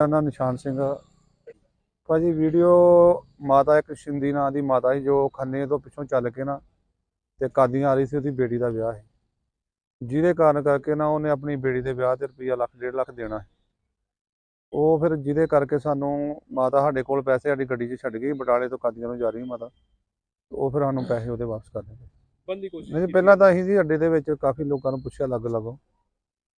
ਮੇਰਾ ਨਾਮ ਨਿਸ਼ਾਨ ਸਿੰਘ ਆ। ਭਾਜੀ ਵੀਡੀਓ ਮਾਤਾ ਇੱਕ ਸ਼ਿੰਦੀ ਨਾਂ ਦੀ ਮਾਤਾ ਸੀ ਜੋ ਖੰਨੇ ਤੋਂ ਪਿੱਛੋਂ ਚੱਲ ਕੇ ਨਾ ਤੇ ਕਾਦੀਆਂ ਆ ਰਹੀ ਸੀ ਉਹਦੀ ਬੇਟੀ ਦਾ ਵਿਆਹ ਸੀ ਜਿਹਦੇ ਕਾਰਨ ਕਰਕੇ ਨਾ ਉਹਨੇ ਆਪਣੀ ਬੇਟੀ ਦੇ ਵਿਆਹ ਤੇ ਰੁਪਈਆ ਲੱਖ ਡੇਢ ਲੱਖ ਦੇਣਾ ਸੀ ਉਹ ਫਿਰ ਜਿਹਦੇ ਕਰਕੇ ਸਾਨੂੰ ਮਾਤਾ ਸਾਡੇ ਕੋਲ ਪੈਸੇ ਸਾਡੀ ਗੱਡੀ 'ਚ ਛੱਡ ਗਈ ਬਟਾਲੇ ਤੋਂ ਕਾਦੀਆਂ ਨੂੰ ਜਾ ਰਹੀ ਮਾਤਾ ਉਹ ਫਿਰ ਸਾਨੂੰ ਪੈਸੇ ਉਹਦੇ ਵਾਪਸ ਕਰ ਦਿੱਤੇ ਬੰਦ ਕੋਸ਼ਿਸ਼ ਨਹੀਂ। ਪਹਿਲਾਂ ਤਾਂ ਅਸੀਂ ਜੀ ਅੱਡੇ ਦੇ ਵਿੱਚ ਕਾਫੀ ਲੋਕਾਂ ਨੂੰ ਪੁੱਛਿਆ ਲੱਗ ਲੱਗੋ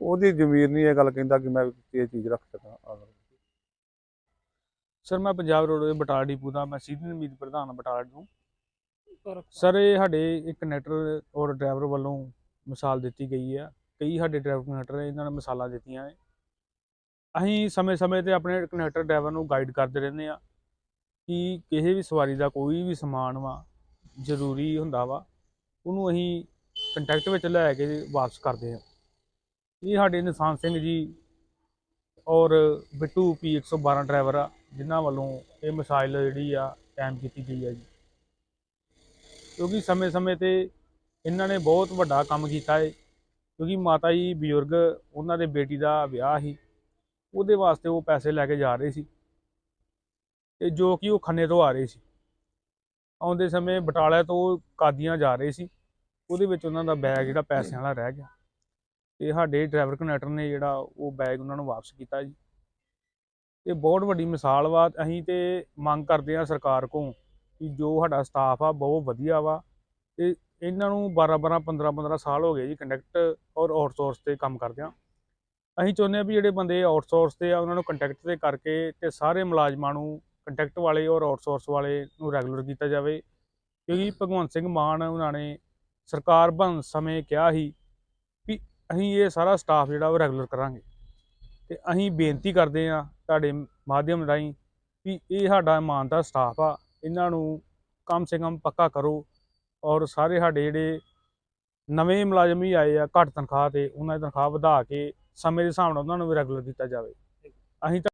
ਉਹਦੀ ਜ਼ਮੀਰ ਨਹੀਂ ਇਹ ਗੱਲ ਕਹਿੰਦਾ ਕਿ ਮੈਂ ਇਹ ਚੀਜ਼ ਰੱਖ ਸਕਾਂ। ਸਰ ਮੈਂ ਪੰਜਾਬ ਰੋਡਵੇਜ਼ ਬਟਾਲਾ ਡਿਪੂ ਦਾ ਮੈਂ ਸੀਨੀਅਰ ਮੀਤ ਪ੍ਰਧਾਨ ਬਟਾਲਾ ਤੋਂ। ਸਰ ਇਹ ਸਾਡੇ ਇੱਕ ਕਨੈਕਟਰ ਔਰ ਡਰਾਈਵਰ ਵੱਲੋਂ ਮਿਸਾਲ ਦਿੱਤੀ ਗਈ ਹੈ ਕਈ ਸਾਡੇ ਡਰਾਈਵਰ ਕਨੈਕਟਰ ਇਹਨਾਂ ਨੇ ਮਿਸਾਲਾਂ ਦਿੱਤੀਆਂ ਹੈ ਅਸੀਂ ਸਮੇਂ-ਸਮੇਂ ਤੇ ਆਪਣੇ ਕਨੈਕਟਰ ਡਰਾਈਵਰ ਨੂੰ ਗਾਈਡ ਕਰਦੇ ਰਹਿੰਦੇ ਆ ਕਿ ਕਿਸੇ ਵੀ ਸਵਾਰੀ ਦਾ ਕੋਈ ਵੀ ਸਮਾਨ ਵਾ ਜ਼ਰੂਰੀ ਹੁੰਦਾ ਵਾ ਉਹਨੂੰ ਅਸੀਂ ਕੰਟੈਕਟ ਵਿੱਚ ਲੈ ਕੇ ਵਾਪਸ ਕਰਦੇ ਆ। ਇਹ ਸਾਡੇ ਨਿਸ਼ਾਨ ਸਿੰਘ ਜੀ ਔਰ ਬਿੱਟੂ ਪੀ 112 ਡਰਾਈਵਰ ਆ, ਜਿਨ੍ਹਾਂ ਵੱਲੋਂ ਇਹ ਮਿਸਾਈਲ ਜਿਹੜੀ ਆ ਕਾਇਮ ਕੀਤੀ ਗਈ ਹੈ ਜੀ। ਕਿਉਂਕਿ ਸਮੇਂ-ਸਮੇਂ ਤੇ ਇਹਨਾਂ ਨੇ ਬਹੁਤ ਵੱਡਾ ਕੰਮ ਕੀਤਾ ਹੈ ਕਿਉਂਕਿ ਮਾਤਾ ਜੀ ਬਜ਼ੁਰਗ, ਉਹਨਾਂ ਦੇ ਬੇਟੀ ਦਾ ਵਿਆਹ ਸੀ, ਉਹਦੇ ਵਾਸਤੇ ਉਹ ਪੈਸੇ ਲੈ ਕੇ ਜਾ ਰਹੇ ਸੀ ਤੇ ਜੋ ਕਿ ਉਹ ਖੰਨੇ ਤੋਂ ਆ ਰਹੇ ਸੀ। ਆਉਂਦੇ ਸਮੇਂ ਬਟਾਲਾ ਤੋਂ ਕਾਦੀਆਂ ਜਾ ਰਹੇ ਸੀ, ਉਹਦੇ ਵਿੱਚ ਉਹਨਾਂ ਦਾ ਬੈਗ ਜਿਹੜਾ ਪੈਸਿਆਂ ਵਾਲਾ ਰਹਿ ਗਿਆ। ਤੇ ਸਾਡੇ ਡਰਾਈਵਰ ਕਨੈਕਟਰ ਨੇ ਜਿਹੜਾ ਉਹ ਬੈਗ ਉਹਨਾਂ ਨੂੰ ਵਾਪਸ ਕੀਤਾ ਜੀ। ਇਹ ਬਹੁਤ ਵੱਡੀ ਮਿਸਾਲ ਵਾ, ਅਸੀਂ ਤੇ ਮੰਗ ਕਰਦੇ ਆ ਸਰਕਾਰ ਕੋਲ ਕਿ ਜੋ ਸਾਡਾ ਸਟਾਫ ਆ, ਬਹੁਤ ਵਧੀਆ ਵਾ। ਤੇ ਇਹਨਾਂ ਨੂੰ 12 12 15 15 ਸਾਲ ਹੋ ਗਏ ਜੀ ਕੰਡਕਟ ਔਰ ਆਊਟਸੋਰਸ ਤੇ ਕੰਮ ਕਰਦੇ ਆ। ਅਸੀਂ ਚਾਹੁੰਦੇ ਆ ਵੀ ਜਿਹੜੇ ਬੰਦੇ ਆਊਟਸੋਰਸ ਤੇ ਆ, ਉਹਨਾਂ ਨੂੰ ਕੰਟੈਕਟ ਤੇ ਕਰਕੇ ਤੇ ਸਾਰੇ ਮੁਲਾਜ਼ਮਾਂ ਨੂੰ ਕੰਟੈਕਟ ਵਾਲੇ ਔਰ ਆਊਟਸੋਰਸ ਵਾਲੇ ਨੂੰ ਰੈਗੂਲਰ ਕੀਤਾ ਜਾਵੇ। ਕਿਉਂਕਿ ਭਗਵੰਤ ਸਿੰਘ ਮਾਨ ਉਹਨਾਂ ਨੇ ਸਰਕਾਰ ਬਣ ਸਮੇਂ ਕਿਹਾ ਸੀ ਅਸੀਂ ਇਹ ਸਾਰਾ ਸਟਾਫ ਜਿਹੜਾ ਉਹ ਰੈਗੂਲਰ ਕਰਾਂਗੇ। ਤੇ ਅਸੀਂ ਬੇਨਤੀ ਕਰਦੇ ਆ ਤੁਹਾਡੇ ਮਾਧਿਅਮ ਰਾਹੀਂ ਵੀ ਇਹ ਸਾਡਾ ਇਮਾਨਦਾਰ ਸਟਾਫ ਆ, ਇਹਨਾਂ ਨੂੰ ਕਮ ਸੇ ਕਮ ਪੱਕਾ ਕਰੋ ਔਰ ਸਾਰੇ ਸਾਡੇ ਜਿਹੜੇ ਨਵੇਂ ਮੁਲਾਜ਼ਮ ਵੀ ਆਏ ਆ ਘੱਟ ਤਨਖਾਹ ਤੇ, ਉਹਨਾਂ ਦੀ ਤਨਖਾਹ ਵਧਾ ਕੇ ਸਮੇਂ ਦੇ ਹਿਸਾਬ ਨਾਲ ਉਹਨਾਂ ਨੂੰ ਵੀ ਰੈਗੂਲਰ ਕੀਤਾ ਜਾਵੇ। ਅਸੀਂ ਤਾਂ